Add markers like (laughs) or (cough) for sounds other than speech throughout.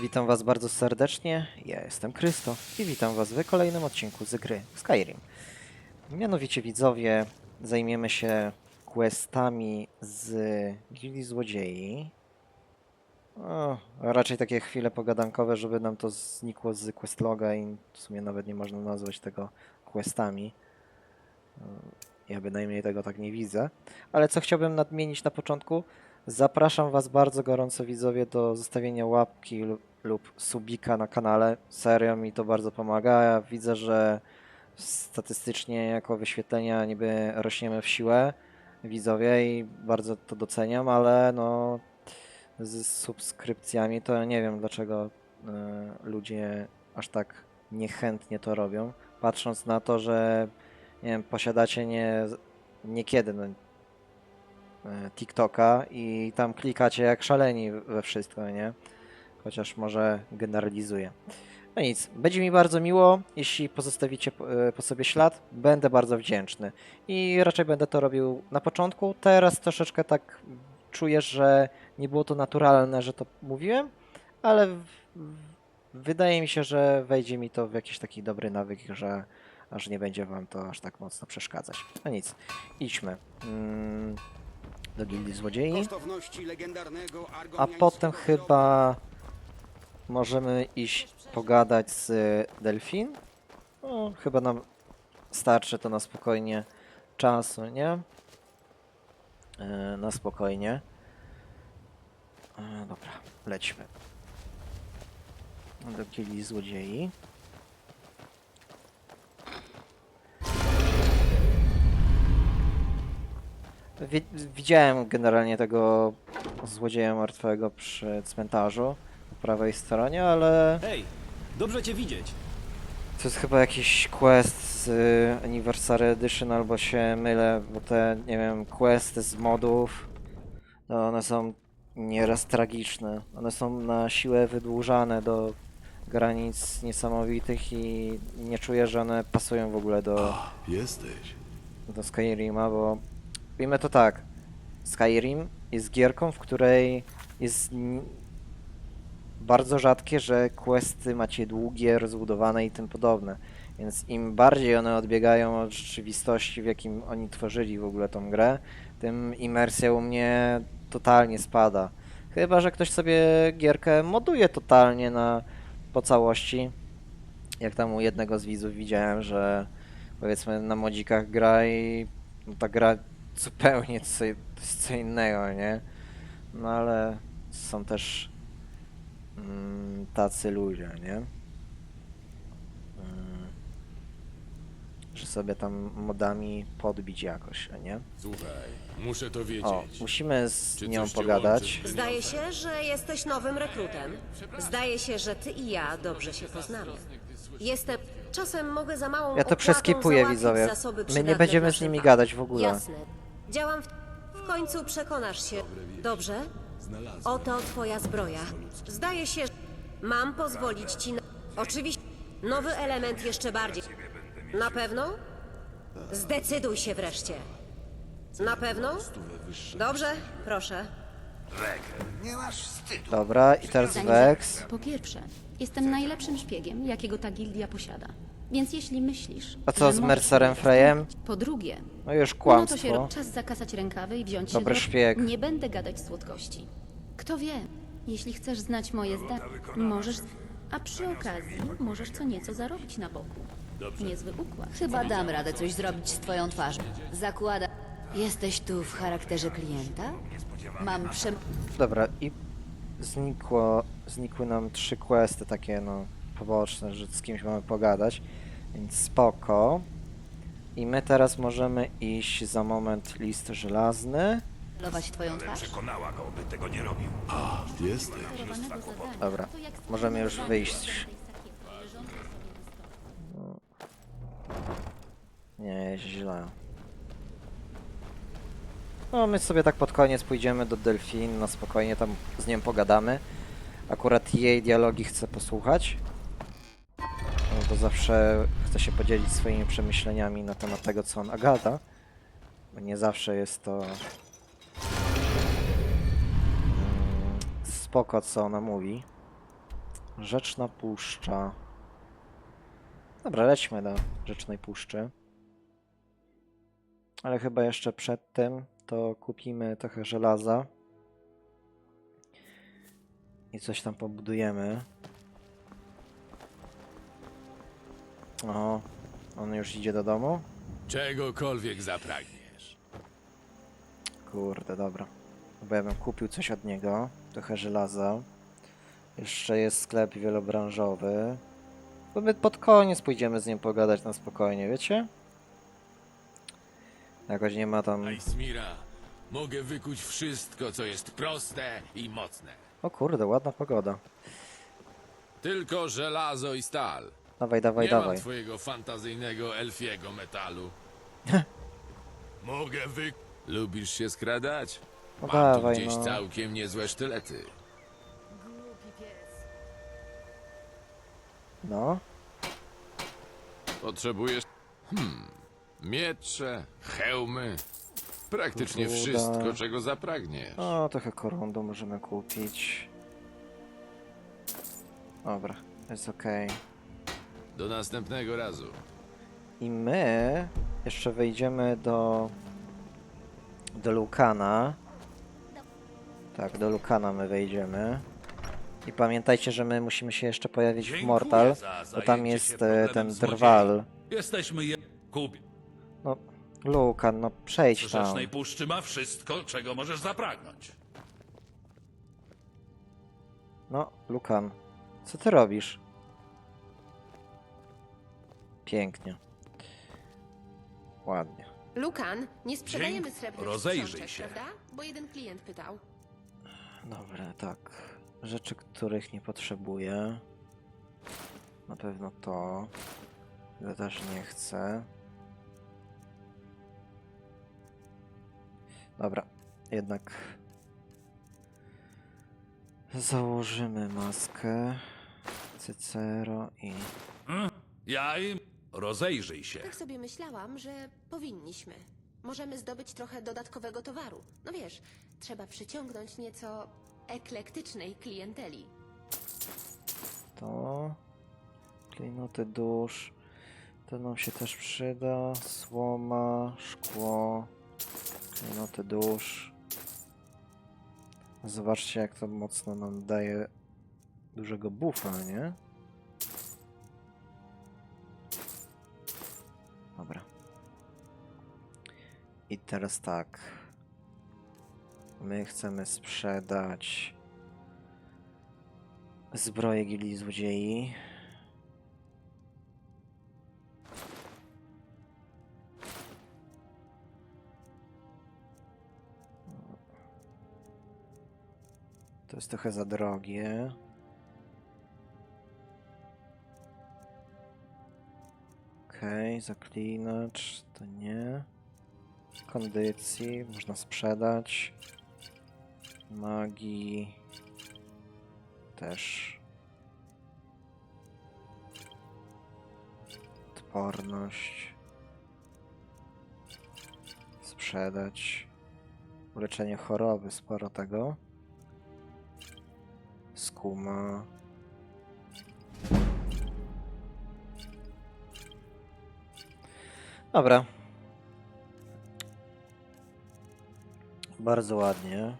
Witam Was bardzo serdecznie. Ja jestem Krysto i witam Was w kolejnym odcinku z gry Skyrim. Mianowicie widzowie, zajmiemy się questami z Gildii Złodziei. O, raczej takie chwile pogadankowe, żeby nam to znikło z questloga i w sumie nawet nie można nazwać tego questami. Ja bynajmniej tego tak nie widzę. Ale co chciałbym nadmienić na początku, Zapraszam Was bardzo gorąco widzowie do zostawienia łapki lub, subika na kanale. Serio mi to bardzo pomaga. Ja widzę, że statystycznie jako wyświetlenia niby rośniemy w siłę widzowie i bardzo to doceniam, ale no z subskrypcjami to nie wiem dlaczego y, ludzie aż tak niechętnie to robią. Patrząc na to, że nie wiem, posiadacie nie niekiedy, no, TikToka i tam klikacie jak szaleni we wszystko, nie? Chociaż może generalizuję. No nic, będzie mi bardzo miło, jeśli pozostawicie po, e, po sobie ślad, będę bardzo wdzięczny. I raczej będę to robił na początku. Teraz troszeczkę tak czuję, że nie było to naturalne, że to mówiłem, ale wydaje mi się, że wejdzie mi to w jakiś taki dobry nawyk, że aż nie będzie wam to aż tak mocno przeszkadzać. No nic, idźmy. Mm, do Gildii Złodziei. A potem chyba możemy iść pogadać z Delfin. No, chyba nam starczy to na spokojnie czasu, nie? E, na spokojnie. E, dobra, lećmy. Do Gildii Złodziei. Widziałem generalnie tego złodzieja martwego przy cmentarzu po prawej stronie, ale Hej, dobrze cię widzieć. to jest chyba jakiś quest z y, Anniversary Edition, albo się mylę, bo te, nie wiem, questy z modów, to one są nieraz tragiczne. One są na siłę wydłużane do granic niesamowitych i nie czuję, że one pasują w ogóle do, Jesteś. do Skyrima, bo wiemy to tak. Skyrim jest gierką, w której jest bardzo rzadkie, że questy macie długie, rozbudowane i tym podobne. Więc im bardziej one odbiegają od rzeczywistości, w jakim oni tworzyli w ogóle tą grę, tym imersja u mnie totalnie spada. Chyba, że ktoś sobie gierkę moduje totalnie na po całości. Jak tam u jednego z widzów widziałem, że powiedzmy na modzikach gra i no, ta gra zupełnie co, co innego, nie? No ale są też mm, tacy ludzie, nie? Mm, że sobie tam modami podbić jakoś, a nie? Słuchaj, muszę to wiedzieć. O, musimy z Czy nią coś cię pogadać. łączy z Zdaje się, że jesteś nowym rekrutem. Zdaje się, że ty i ja dobrze się poznamy. Jestem. Czasem mogę za małą Ja to opłatą przeskipuję, załatwić widzowie. zasoby My nie przydatne będziemy dla z nimi szefa. gadać w ogóle. Jasne. Działam w... w końcu przekonasz się. Dobrze? Oto twoja zbroja. Zdaje się, że mam pozwolić ci na... Oczywiście. Nowy element jeszcze bardziej. Na pewno? Zdecyduj się wreszcie. Na pewno? Dobrze, proszę. Dobra, i teraz za- Po pierwsze, jestem najlepszym szpiegiem, jakiego ta gildia posiada. Więc jeśli myślisz. A co że z możesz Mercerem mnie Frejem? zastąpić- Po drugie, No już no to się kłamstwo. czas zakasać rękawy i wziąć Dobry się do... szpieg. Nie będę gadać słodkości. Kto wie, jeśli chcesz znać moje zdanie, możesz. A przy okazji możesz co nieco zarobić na boku. Niezły układ. Chyba dam radę coś zrobić z twoją twarzą. Zakłada... Jesteś tu w charakterze klienta? Mam przem... Dobra, i znikło, znikły nam trzy questy takie, no, poboczne, że z kimś mamy pogadać, więc spoko. I my teraz możemy iść za moment list żelazny. malować twoją twarz? Jesteś. Sterowanego zadania, Dobra, to jak możemy już sterowane wyjść. zadanie tej sakiery leżącej sobie wysoko. Nie, jest źle. No, my sobie tak pod koniec pójdziemy do Delfin, na spokojnie tam z nią pogadamy. Akurat jej dialogi chcę posłuchać. Bo zawsze chcę się podzielić swoimi przemyśleniami na temat tego, co ona gada. Nie zawsze jest to... mm, spoko, co ona mówi. Rzeczna Puszcza. Dobra, lećmy do Rzecznej Puszczy. Ale chyba jeszcze przed tym to kupimy trochę żelaza. I coś tam pobudujemy. O, on już idzie do domu? Czegokolwiek zapragniesz. Kurde, dobra. Bo ja bym kupił coś od niego. Trochę żelaza. Jeszcze jest sklep wielobranżowy. Bo my pod koniec pójdziemy z nim pogadać na spokojnie, wiecie? Jakoś nie ma tam... Aismira, mogę wykuć wszystko, co jest proste i mocne. O kurde, ładna pogoda. Tylko żelazo i stal. Dawaj, dawaj, Nie dawaj. mam twojego fantazyjnego elfiego metalu. (laughs) mogę wy... Lubisz się skradać? No Mam dawaj, tu gdzieś no. całkiem niezłe sztylety. No. Potrzebujesz... Hmm... Miecze, hełmy... Praktycznie wszystko, czego zapragniesz. O, trochę korundu możemy kupić. Dobra, jest okej. Do następnego razu. I my jeszcze wejdziemy do do Lukana. Tak, do Lukana my wejdziemy. I pamiętajcie, że my musimy się jeszcze pojawić w Dziękuję Mortal, za bo tam zajęcie jest e, problemem ten drwal. Jesteśmy je... Kup. No, Lukan, no przejdź tam. Rzecznej Puszczy ma wszystko, czego możesz zapragnąć. No, Lukan, co ty robisz? Pięknie. Ładnie. Lukan, nie sprzedajemy Dzięki. srebrnych Rozejrzyj sprzączek, się. prawda? Bo jeden klient pytał. Dobra, tak. Rzeczy, których nie potrzebuję. Na pewno to. Ja też nie chcę. Dobra, jednak założymy maskę. Cycero i Ja im... Rozejrzyj się. Tak sobie myślałam, że powinniśmy. Możemy zdobyć trochę dodatkowego towaru. No wiesz, trzeba przyciągnąć nieco eklektycznej klienteli. to. Klejnoty dusz. To nam się też przyda. Słoma, szkło. Klejnoty dusz. Zobaczcie, jak to mocno nam daje dużego buffa, nie? I teraz tak. My chcemy sprzedać zbroję gildii złodziei. To jest trochę za drogie. Okej, zaklinacz to nie. Kondycji można sprzedać. Magii też. Odporność. Sprzedać. Uleczenie choroby, sporo tego. Skuma. Dobra. Bardzo ładnie.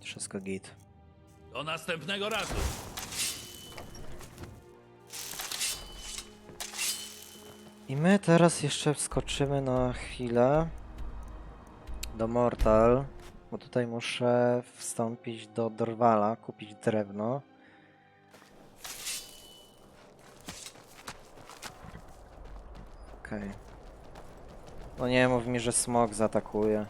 Wszystko git. Do następnego razu. I my teraz jeszcze wskoczymy na chwilę do Mortal, bo tutaj muszę wstąpić do Dorwala, kupić drewno. Okej. No nie mów mi, że smog zaatakuje.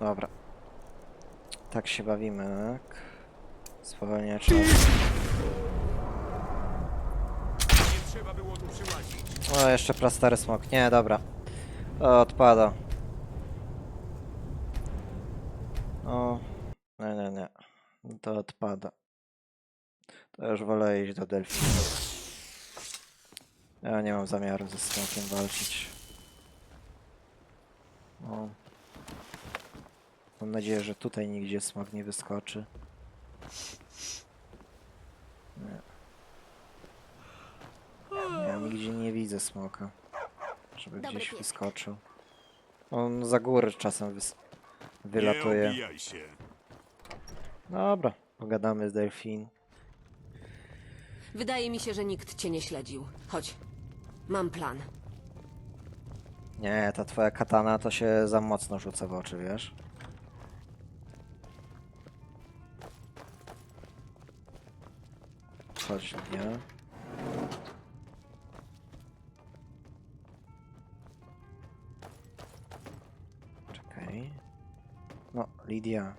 Dobra. Tak się bawimy, tak? Spowalniacze. O, jeszcze prastary smok. Nie, dobra. To odpada. O, nie, nie, nie. To odpada. To już wolę iść do Delphi. Ja nie mam zamiaru ze smokiem walczyć. O. Mam nadzieję, że tutaj nigdzie smok nie wyskoczy. Nie. Ja nigdzie nie widzę smoka. Żeby Dobry gdzieś wyskoczył. On za góry czasem wys- wylatuje. się. Dobra, pogadamy z Delfin. Wydaje mi się, że nikt cię nie śledził. Chodź. Mam plan. Nie, ta twoja katana to się za mocno rzuca w oczy, wiesz? Chodź, nie? Czekaj. No, Lidia.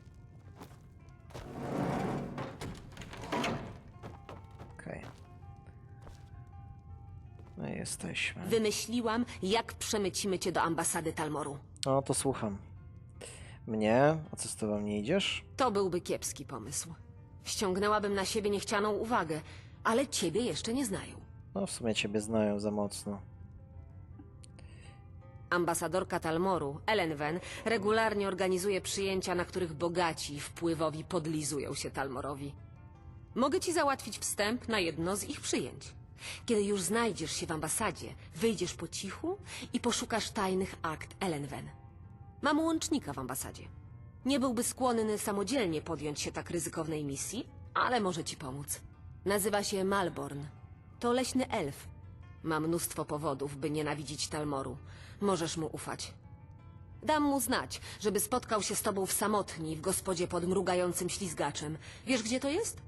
Jesteśmy. Wymyśliłam, jak przemycimy cię do ambasady Talmoru. No to słucham. Mnie? A co z tobą nie idziesz? To byłby kiepski pomysł. Ściągnęłabym na siebie niechcianą uwagę, ale ciebie jeszcze nie znają. No w sumie ciebie znają za mocno. Ambasadorka Talmoru, Ellen Wen, regularnie organizuje przyjęcia, na których bogaci i wpływowi podlizują się Talmorowi. Mogę ci załatwić wstęp na jedno z ich przyjęć. Kiedy już znajdziesz się w ambasadzie, wyjdziesz po cichu i poszukasz tajnych akt Ellen Wen. Mam łącznika w ambasadzie. Nie byłby skłonny samodzielnie podjąć się tak ryzykownej misji, ale może ci pomóc. Nazywa się Malborn. To leśny elf. Ma mnóstwo powodów, by nienawidzić Talmoru. Możesz mu ufać. Dam mu znać, żeby spotkał się z tobą w samotni w gospodzie pod mrugającym ślizgaczem. Wiesz, gdzie to jest?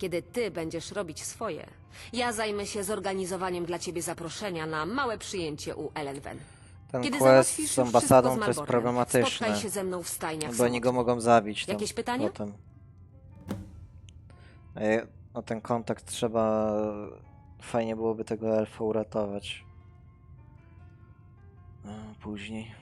Kiedy ty będziesz robić swoje, ja zajmę się zorganizowaniem dla ciebie zaproszenia na małe przyjęcie u Ellenven. Ten Kiedy quest załatwisz z już ambasadą wszystko z to jest Malbornem, problematyczne. Spotkaj się ze mną w stajniach Bo oni go mogą zabić. Tam Jakieś pytania? Potem. Ej, O ten kontakt trzeba. Fajnie byłoby tego elfa uratować. A, Później.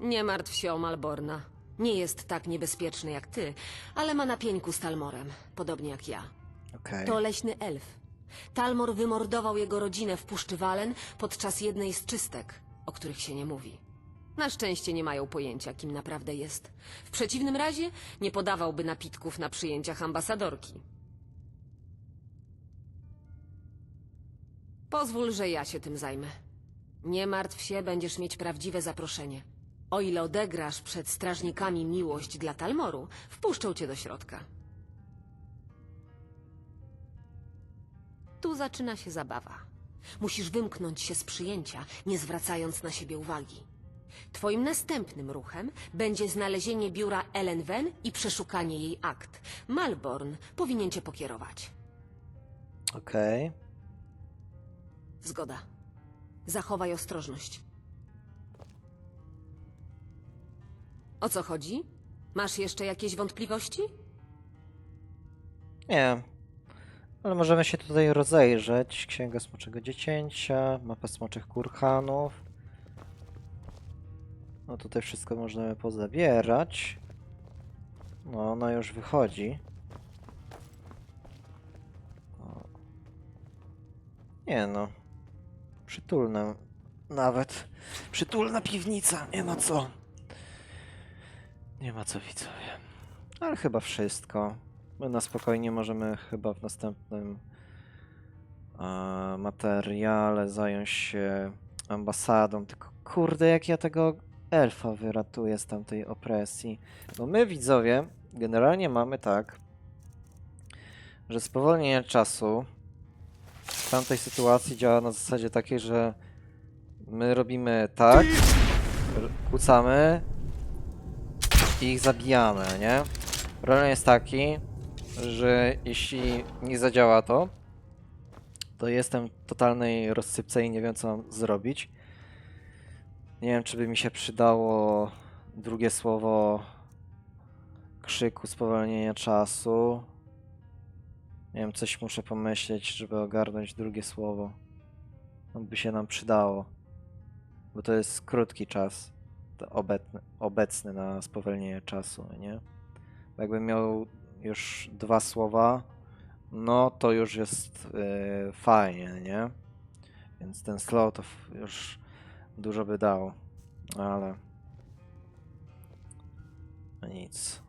Nie martw się o Malborna. Nie jest tak niebezpieczny jak ty, ale ma na pieńku z Talmorem, podobnie jak ja. Okej. To leśny elf. Talmor wymordował jego rodzinę w Puszczy Walen podczas jednej z czystek, o których się nie mówi. Na szczęście nie mają pojęcia, kim naprawdę jest. W przeciwnym razie nie podawałby napitków na przyjęciach ambasadorki. Pozwól, że ja się tym zajmę. Nie martw się, będziesz mieć prawdziwe zaproszenie. O ile odegrasz przed strażnikami miłość dla Talmoru, wpuszczą cię do środka. Tu zaczyna się zabawa. Musisz wymknąć się z przyjęcia, nie zwracając na siebie uwagi. Twoim następnym ruchem będzie znalezienie biura Ellen Wen i przeszukanie jej akt. Malborn powinien cię pokierować. Okej. Zgoda. Zachowaj ostrożność. O co chodzi? Masz jeszcze jakieś wątpliwości? Nie. Ale możemy się tutaj rozejrzeć. Księga Smoczego Dziecięcia, mapa Smoczych Kurhanów. No tutaj wszystko możemy pozabierać. No, ona już wychodzi. O. Nie no. Przytulna. Nawet. Przytulna piwnica. Nie ma co. Nie ma co widzowie. Ale chyba wszystko. My na spokojnie możemy chyba w następnym e, materiale zająć się ambasadą. Tylko kurde, jak ja tego elfa wyratuję z tamtej opresji. Bo my widzowie generalnie mamy tak, że spowolnienie czasu w tamtej sytuacji działa na zasadzie takiej, że my robimy tak, kłócamy i ich zabijamy, nie? Problem jest taki, że jeśli nie zadziała to, to jestem w totalnej rozsypce i nie wiem co mam zrobić. Nie wiem, czy by mi się przydało drugie słowo krzyku spowolnienia czasu. Nie wiem, coś muszę pomyśleć, żeby ogarnąć drugie słowo. No, by się nam przydało. Bo to jest krótki czas. Obecny, obecny na spowolnienie czasu, nie? Jakbym miał już dwa słowa, no to już jest yy, fajnie, nie? Więc ten slow to już dużo by dało. Ale... No nic.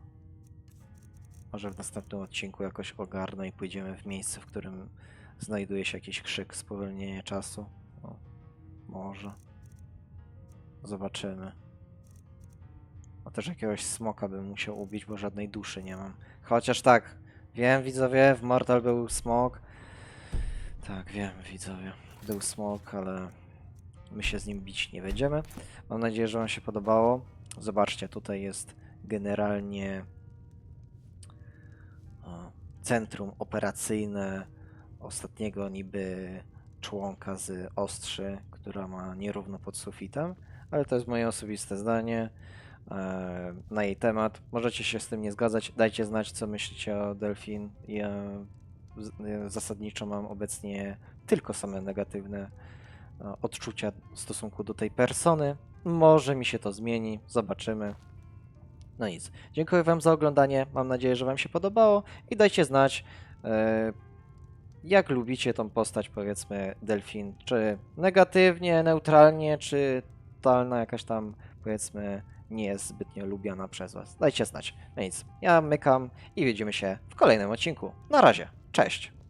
Może w następnym odcinku jakoś ogarnę i pójdziemy w miejsce, w którym znajduje się jakiś krzyk, spowolnienie czasu. O, może. Zobaczymy. A też jakiegoś smoka bym musiał ubić, bo żadnej duszy nie mam. Chociaż tak, wiem widzowie, w Mortal był smok. Tak, wiem widzowie, był smok, ale my się z nim bić nie będziemy. Mam nadzieję, że wam się podobało. Zobaczcie, tutaj jest generalnie centrum operacyjne ostatniego niby członka z Ostrzy, która ma nierówno pod sufitem, ale to jest moje osobiste zdanie na jej temat. Możecie się z tym nie zgadzać, dajcie znać, co myślicie o Delfin. Ja e, zasadniczo mam obecnie tylko same negatywne e, odczucia w stosunku do tej persony. Może mi się to zmieni, zobaczymy. No nic. Dziękuję Wam za oglądanie. Mam nadzieję, że Wam się podobało i dajcie znać, e, jak lubicie tą postać, powiedzmy, Delfin. Czy negatywnie, neutralnie, czy totalna jakaś tam, powiedzmy, nie jest zbytnio lubiana przez Was. Dajcie znać. No nic. Ja mykam i widzimy się w kolejnym odcinku. Na razie. Cześć.